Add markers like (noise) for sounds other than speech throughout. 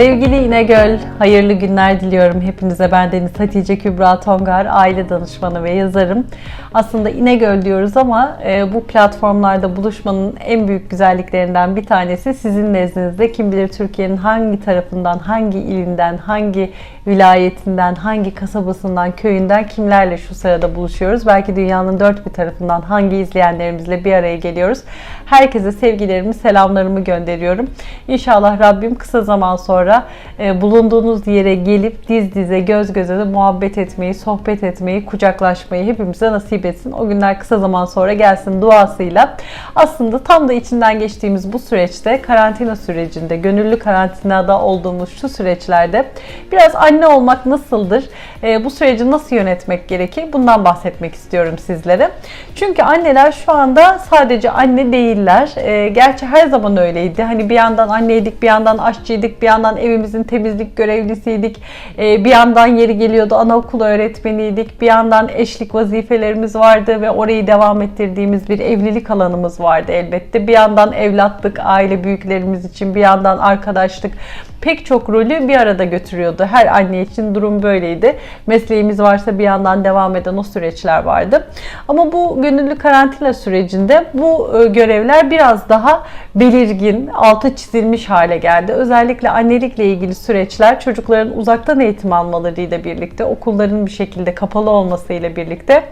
Sevgili İnegöl, hayırlı günler diliyorum hepinize. Ben Deniz Hatice Kübra Tongar, aile danışmanı ve yazarım. Aslında İnegöl diyoruz ama e, bu platformlarda buluşmanın en büyük güzelliklerinden bir tanesi sizin nezdinizde kim bilir Türkiye'nin hangi tarafından, hangi ilinden, hangi vilayetinden, hangi kasabasından, köyünden kimlerle şu sırada buluşuyoruz. Belki dünyanın dört bir tarafından hangi izleyenlerimizle bir araya geliyoruz. Herkese sevgilerimi, selamlarımı gönderiyorum. İnşallah Rabbim kısa zaman sonra e, bulunduğunuz yere gelip diz dize, göz göze de muhabbet etmeyi, sohbet etmeyi, kucaklaşmayı hepimize nasip etsin. O günler kısa zaman sonra gelsin duasıyla. Aslında tam da içinden geçtiğimiz bu süreçte, karantina sürecinde, gönüllü karantinada olduğumuz şu süreçlerde biraz anne olmak nasıldır? E, bu süreci nasıl yönetmek gerekir? Bundan bahsetmek istiyorum sizlere. Çünkü anneler şu anda sadece anne değiller. E, gerçi her zaman öyleydi. Hani bir yandan anneydik, bir yandan aşçıydık, bir yandan evimizin temizlik görevlisiydik. E, bir yandan yeri geliyordu anaokulu öğretmeniydik. Bir yandan eşlik vazifelerimiz vardı ve orayı devam ettirdiğimiz bir evlilik alanımız vardı elbette. Bir yandan evlatlık, aile büyüklerimiz için, bir yandan arkadaşlık pek çok rolü bir arada götürüyordu. Her anne için durum böyleydi. Mesleğimiz varsa bir yandan devam eden o süreçler vardı. Ama bu gönüllü karantina sürecinde bu e, görevler biraz daha belirgin, altı çizilmiş hale geldi. Özellikle annelikle ilgili süreçler çocukların uzaktan eğitim almalarıyla birlikte, okulların bir şekilde kapalı olmasıyla birlikte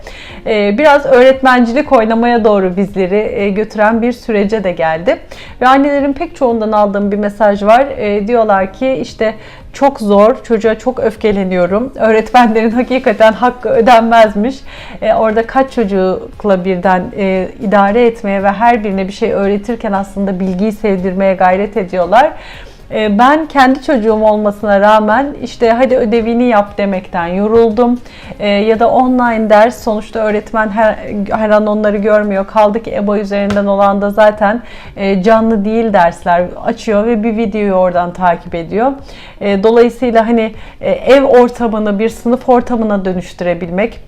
e, biraz öğretmencilik oynamaya doğru bizleri e, götüren bir sürece de geldi. Ve annelerin pek çoğundan aldığım bir mesaj var. Diyorlar ki işte çok zor, çocuğa çok öfkeleniyorum. Öğretmenlerin (laughs) hakikaten hakkı ödenmezmiş. E, orada kaç çocukla birden e, idare etmeye ve her birine bir şey öğretirken aslında bilgiyi sevdirmeye gayret ediyorlar. E, ben kendi çocuğum olmasına rağmen işte hadi ödevini yap demekten yoruldum. E, ya da online ders sonuçta öğretmen her, her an onları görmüyor. Kaldı ki EBA üzerinden olan da zaten e, canlı değil dersler açıyor ve bir videoyu oradan takip ediyor. Dolayısıyla hani ev ortamını bir sınıf ortamına dönüştürebilmek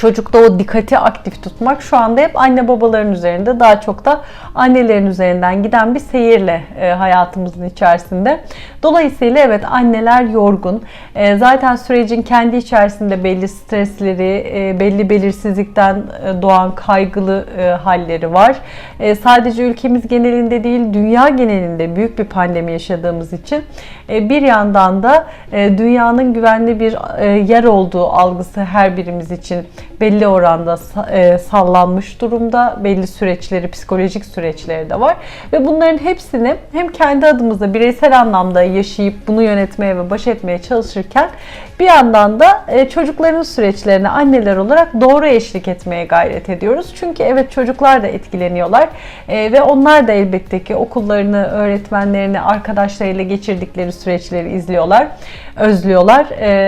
çocukta o dikkati aktif tutmak şu anda hep anne babaların üzerinde daha çok da annelerin üzerinden giden bir seyirle e, hayatımızın içerisinde. Dolayısıyla evet anneler yorgun. E, zaten sürecin kendi içerisinde belli stresleri, e, belli belirsizlikten e, doğan kaygılı e, halleri var. E, sadece ülkemiz genelinde değil dünya genelinde büyük bir pandemi yaşadığımız için e, bir yandan da e, dünyanın güvenli bir e, yer olduğu algısı her birimiz için belli oranda e, sallanmış durumda. Belli süreçleri, psikolojik süreçleri de var. Ve bunların hepsini hem kendi adımıza bireysel anlamda yaşayıp bunu yönetmeye ve baş etmeye çalışırken bir yandan da e, çocukların süreçlerine anneler olarak doğru eşlik etmeye gayret ediyoruz. Çünkü evet çocuklar da etkileniyorlar e, ve onlar da elbette ki okullarını, öğretmenlerini, arkadaşlarıyla geçirdikleri süreçleri izliyorlar, özlüyorlar.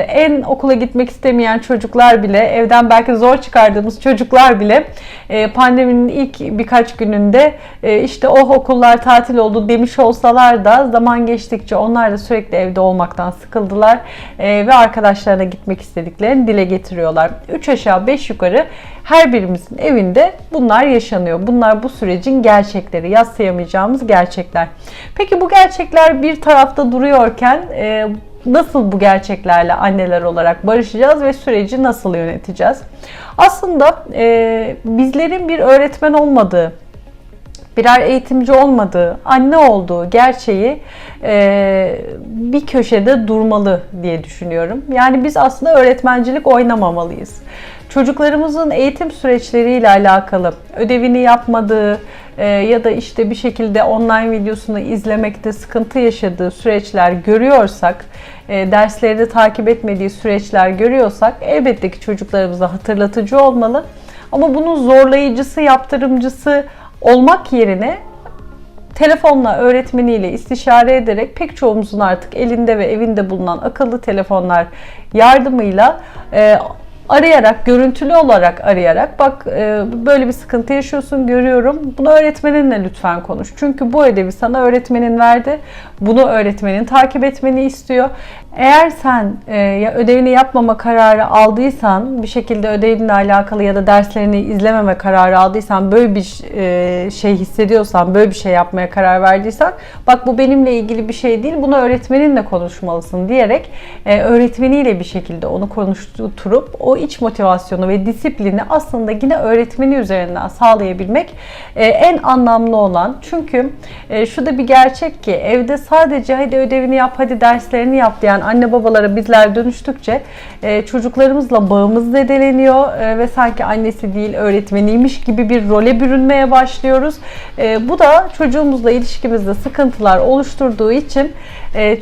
En okula gitmek istemeyen çocuklar bile evden belki zor çıkardığımız çocuklar bile e, pandeminin ilk birkaç gününde e, işte oh okullar tatil oldu demiş olsalar da zaman geçtikçe onlar da sürekli evde olmaktan sıkıldılar e, ve arkadaşlarına gitmek istediklerini dile getiriyorlar. 3 aşağı 5 yukarı her birimizin evinde bunlar yaşanıyor. Bunlar bu sürecin gerçekleri, yaslayamayacağımız gerçekler. Peki bu gerçekler bir tarafta duruyorken nasıl bu gerçeklerle anneler olarak barışacağız ve süreci nasıl yöneteceğiz? Aslında e, bizlerin bir öğretmen olmadığı, birer eğitimci olmadığı, anne olduğu gerçeği e, bir köşede durmalı diye düşünüyorum. Yani biz aslında öğretmencilik oynamamalıyız. Çocuklarımızın eğitim süreçleriyle alakalı ödevini yapmadığı e, ya da işte bir şekilde online videosunu izlemekte sıkıntı yaşadığı süreçler görüyorsak, e, dersleri de takip etmediği süreçler görüyorsak elbette ki çocuklarımıza hatırlatıcı olmalı. Ama bunun zorlayıcısı, yaptırımcısı olmak yerine telefonla öğretmeniyle istişare ederek pek çoğumuzun artık elinde ve evinde bulunan akıllı telefonlar yardımıyla e, arayarak, görüntülü olarak arayarak bak e, böyle bir sıkıntı yaşıyorsun görüyorum. Bunu öğretmeninle lütfen konuş. Çünkü bu ödevi sana öğretmenin verdi. Bunu öğretmenin takip etmeni istiyor. Eğer sen e, ödevini yapmama kararı aldıysan, bir şekilde ödevinle alakalı ya da derslerini izlememe kararı aldıysan, böyle bir e, şey hissediyorsan, böyle bir şey yapmaya karar verdiysen, bak bu benimle ilgili bir şey değil, bunu öğretmeninle konuşmalısın diyerek e, öğretmeniyle bir şekilde onu konuşturup o iç motivasyonu ve disiplini aslında yine öğretmeni üzerinden sağlayabilmek e, en anlamlı olan. Çünkü e, şu da bir gerçek ki evde sadece hadi ödevini yap, hadi derslerini yap diyen anne babalara bizler dönüştükçe e, çocuklarımızla bağımız zedeleniyor e, ve sanki annesi değil öğretmeniymiş gibi bir role bürünmeye başlıyoruz. Bu da çocuğumuzla ilişkimizde sıkıntılar oluşturduğu için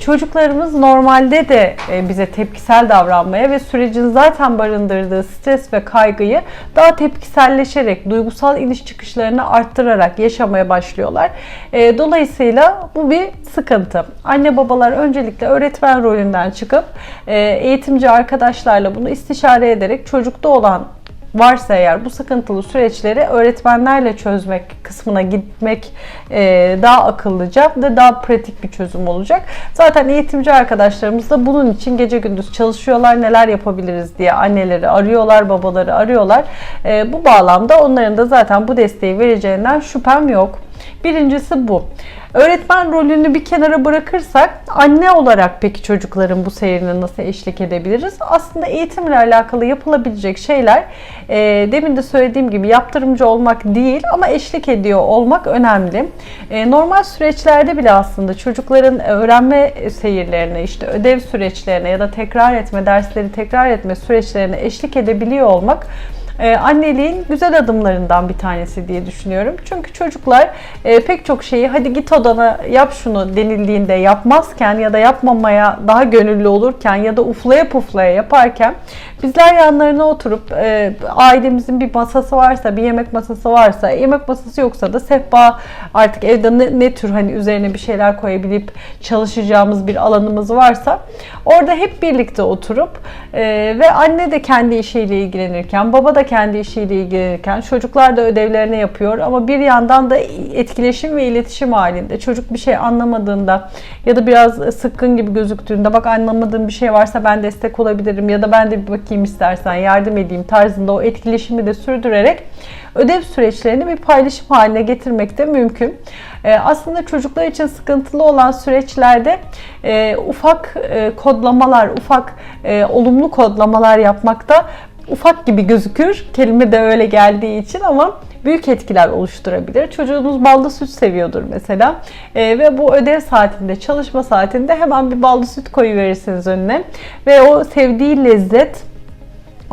çocuklarımız normalde de bize tepkisel davranmaya ve sürecin zaten barındırdığı stres ve kaygıyı daha tepkiselleşerek, duygusal iniş çıkışlarını arttırarak yaşamaya başlıyorlar. E, dolayısıyla bu bir sıkıntı. Anne babalar öncelikle öğretmen rolünden çıkıp e, eğitimci arkadaşlarla bunu istişare ederek çocukta olan varsa eğer bu sıkıntılı süreçleri öğretmenlerle çözmek kısmına gitmek e, daha akıllıca ve daha pratik bir çözüm olacak. Zaten eğitimci arkadaşlarımız da bunun için gece gündüz çalışıyorlar. Neler yapabiliriz diye anneleri arıyorlar, babaları arıyorlar. E, bu bağlamda onların da zaten bu desteği vereceğinden şüphem yok. Birincisi bu. Öğretmen rolünü bir kenara bırakırsak anne olarak peki çocukların bu seyrine nasıl eşlik edebiliriz? Aslında eğitimle alakalı yapılabilecek şeyler e, demin de söylediğim gibi yaptırımcı olmak değil ama eşlik ediyor olmak önemli. E, normal süreçlerde bile aslında çocukların öğrenme seyirlerine, işte ödev süreçlerine ya da tekrar etme, dersleri tekrar etme süreçlerine eşlik edebiliyor olmak e, anneliğin güzel adımlarından bir tanesi diye düşünüyorum. Çünkü çocuklar e, pek çok şeyi hadi git odana yap şunu denildiğinde yapmazken ya da yapmamaya daha gönüllü olurken ya da uflaya puflaya yaparken bizler yanlarına oturup e, ailemizin bir masası varsa, bir yemek masası varsa, yemek masası yoksa da sehpa artık evde ne, ne tür hani üzerine bir şeyler koyabilip çalışacağımız bir alanımız varsa orada hep birlikte oturup e, ve anne de kendi işiyle ilgilenirken, baba da kendi işiyle ilgilenirken, çocuklar da ödevlerini yapıyor ama bir yandan da etkileşim ve iletişim halinde. Çocuk bir şey anlamadığında ya da biraz sıkkın gibi gözüktüğünde bak anlamadığım bir şey varsa ben destek olabilirim ya da ben de bir bakayım istersen yardım edeyim tarzında o etkileşimi de sürdürerek ödev süreçlerini bir paylaşım haline getirmek de mümkün. E, aslında çocuklar için sıkıntılı olan süreçlerde e, ufak e, kodlamalar, ufak e, olumlu kodlamalar yapmakta ufak gibi gözükür. Kelime de öyle geldiği için ama büyük etkiler oluşturabilir. Çocuğunuz ballı süt seviyordur mesela e, ve bu ödev saatinde, çalışma saatinde hemen bir ballı süt koyuverirsiniz önüne ve o sevdiği lezzet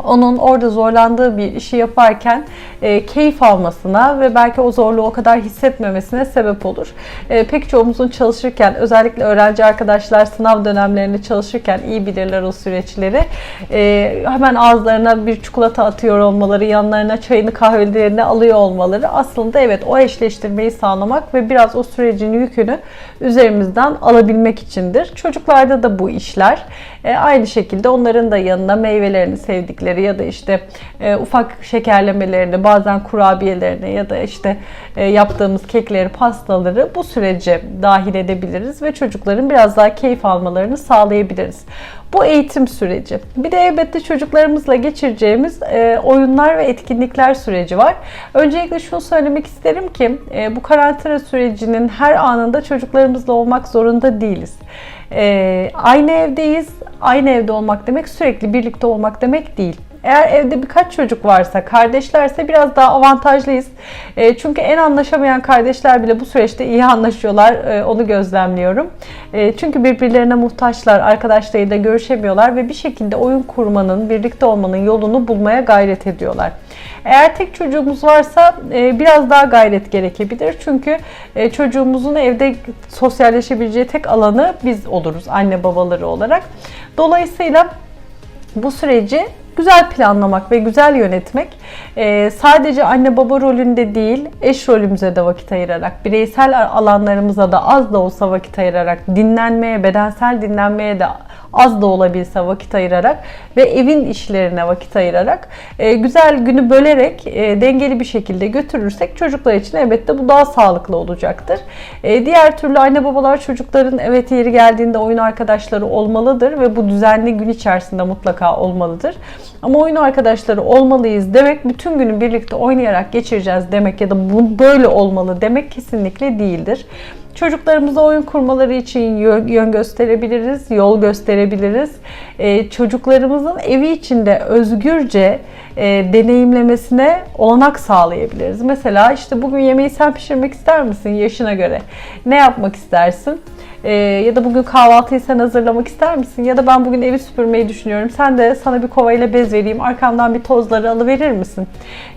onun orada zorlandığı bir işi yaparken e, keyif almasına ve belki o zorluğu o kadar hissetmemesine sebep olur. E, pek çoğumuzun çalışırken özellikle öğrenci arkadaşlar sınav dönemlerinde çalışırken iyi bilirler o süreçleri. E, hemen ağızlarına bir çikolata atıyor olmaları, yanlarına çayını kahvelerini alıyor olmaları aslında evet o eşleştirmeyi sağlamak ve biraz o sürecin yükünü üzerimizden alabilmek içindir. Çocuklarda da bu işler. E, aynı şekilde onların da yanına meyvelerini sevdikleri ya da işte e, ufak şekerlemelerini, bazen kurabiyelerini ya da işte e, yaptığımız kekleri, pastaları bu sürece dahil edebiliriz ve çocukların biraz daha keyif almalarını sağlayabiliriz. Bu eğitim süreci. Bir de elbette çocuklarımızla geçireceğimiz e, oyunlar ve etkinlikler süreci var. Öncelikle şunu söylemek isterim ki e, bu karantina sürecinin her anında çocuklarımızla olmak zorunda değiliz. E, aynı evdeyiz. Aynı evde olmak demek sürekli birlikte olmak demek değil. Eğer evde birkaç çocuk varsa, kardeşlerse biraz daha avantajlıyız. E, çünkü en anlaşamayan kardeşler bile bu süreçte iyi anlaşıyorlar. E, onu gözlemliyorum. E, çünkü birbirlerine muhtaçlar, arkadaşlarıyla görüşemiyorlar ve bir şekilde oyun kurmanın, birlikte olmanın yolunu bulmaya gayret ediyorlar. Eğer tek çocuğumuz varsa biraz daha gayret gerekebilir. Çünkü çocuğumuzun evde sosyalleşebileceği tek alanı biz oluruz anne babaları olarak. Dolayısıyla bu süreci güzel planlamak ve güzel yönetmek e, sadece anne baba rolünde değil eş rolümüze de vakit ayırarak bireysel alanlarımıza da az da olsa vakit ayırarak dinlenmeye bedensel dinlenmeye de az da olabilse vakit ayırarak ve evin işlerine vakit ayırarak e, güzel günü bölerek e, dengeli bir şekilde götürürsek çocuklar için elbette bu daha sağlıklı olacaktır. E, diğer türlü anne babalar çocukların evet yeri geldiğinde oyun arkadaşları olmalıdır ve bu düzenli gün içerisinde mutlaka olmalıdır. Ama oyun arkadaşları olmalıyız demek bütün günü birlikte oynayarak geçireceğiz demek ya da bu böyle olmalı demek kesinlikle değildir. Çocuklarımıza oyun kurmaları için yön gösterebiliriz, yol gösterebiliriz. Ee, çocuklarımızın evi içinde özgürce e, deneyimlemesine olanak sağlayabiliriz. Mesela işte bugün yemeği sen pişirmek ister misin yaşına göre? Ne yapmak istersin? Ee, ya da bugün kahvaltıyı sen hazırlamak ister misin? Ya da ben bugün evi süpürmeyi düşünüyorum. Sen de sana bir kovayla bez vereyim. Arkamdan bir tozları alıverir misin?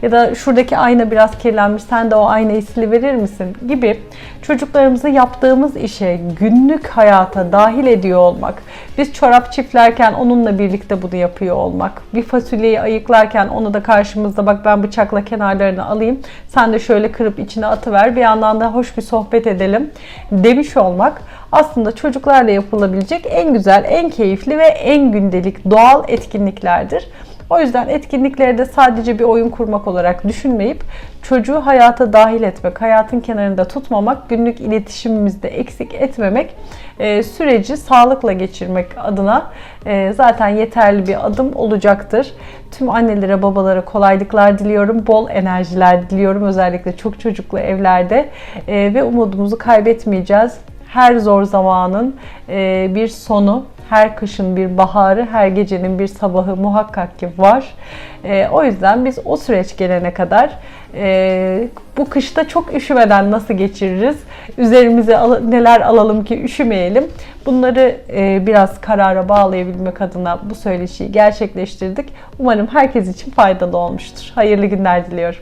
Ya da şuradaki ayna biraz kirlenmiş. Sen de o aynayı siliverir misin? Gibi çocuklarımızı yaptığımız işe günlük hayata dahil ediyor olmak. Biz çorap çiftlerken onunla birlikte bunu yapıyor olmak. Bir fasulyeyi ayıklarken onu da karşımızda bak ben bıçakla kenarlarını alayım. Sen de şöyle kırıp içine atıver. Bir yandan da hoş bir sohbet edelim demiş olmak aslında çocuklarla yapılabilecek en güzel, en keyifli ve en gündelik doğal etkinliklerdir. O yüzden etkinlikleri de sadece bir oyun kurmak olarak düşünmeyip çocuğu hayata dahil etmek, hayatın kenarında tutmamak, günlük iletişimimizde eksik etmemek, e, süreci sağlıkla geçirmek adına e, zaten yeterli bir adım olacaktır. Tüm annelere, babalara kolaylıklar diliyorum, bol enerjiler diliyorum özellikle çok çocuklu evlerde. E, ve umudumuzu kaybetmeyeceğiz. Her zor zamanın bir sonu, her kışın bir baharı, her gecenin bir sabahı muhakkak ki var. E, o yüzden biz o süreç gelene kadar e, bu kışta çok üşümeden nasıl geçiririz? Üzerimize al- neler alalım ki üşümeyelim? Bunları biraz karara bağlayabilmek adına bu söyleşiyi gerçekleştirdik. Umarım herkes için faydalı olmuştur. Hayırlı günler diliyorum.